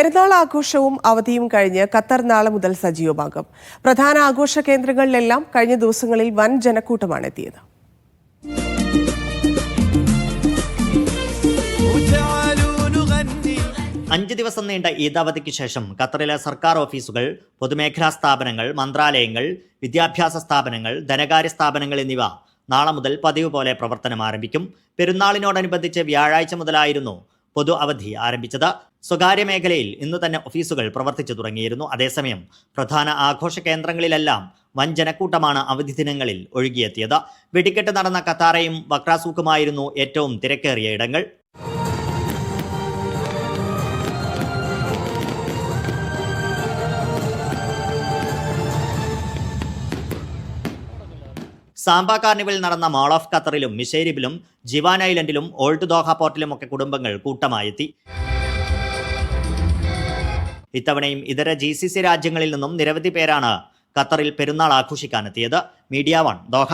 പെരുന്നാൾ ആഘോഷവും അവധിയും കഴിഞ്ഞ് ഖത്തർ നാളെ മുതൽ സജീവമാകും. പ്രധാന ആഘോഷ കേന്ദ്രങ്ങളിലെല്ലാം കഴിഞ്ഞ ദിവസങ്ങളിൽ വൻ ജനക്കൂട്ടമാണ് എത്തിയത്. അഞ്ച് ദിവസം നീണ്ട ഈദാവധിക്ക് ശേഷം ഖത്തറിലെ സർക്കാർ ഓഫീസുകൾ പൊതുമേഖലാ സ്ഥാപനങ്ങൾ മന്ത്രാലയങ്ങൾ വിദ്യാഭ്യാസ സ്ഥാപനങ്ങൾ ധനകാര്യ സ്ഥാപനങ്ങൾ എന്നിവ നാളെ മുതൽ പതിവ് പോലെ പ്രവർത്തനം ആരംഭിക്കും. പെരുന്നാളിനോടനുബന്ധിച്ച് വ്യാഴാഴ്ച മുതലായിരുന്നു പൊതു അവധി ആരംഭിച്ചത്. സ്വകാര്യ മേഖലയിൽ ഇന്ന് തന്നെ ഓഫീസുകൾ പ്രവർത്തിച്ചു തുടങ്ങിയിരുന്നു. അതേസമയം പ്രധാന ആഘോഷ കേന്ദ്രങ്ങളിലെല്ലാം വൻ ജനക്കൂട്ടമാണ് അവധി ദിനങ്ങളിൽ ഒഴുകിയെത്തിയത്. വെടിക്കെട്ട് നടന്ന കത്താറയും വക്രാസൂക്കുമായിരുന്നു ഏറ്റവും തിരക്കേറിയ ഇടങ്ങൾ. സാമ്പ കാർണിവൽ നടന്ന മാൾ ഓഫ് ഖത്തറിലും മിഷേരിബിലും ജിവാൻ ഐലൻഡിലും ഓൾഡ് ദോഹ പോർട്ടിലും ഒക്കെ കുടുംബങ്ങൾ കൂട്ടമായെത്തി. ഇത്തവണയും ഇതര ജി സി സി രാജ്യങ്ങളിൽ നിന്നും നിരവധി പേരാണ് ഖത്തറിൽ പെരുന്നാൾ ആഘോഷിക്കാനെത്തിയത്. Media one Doha.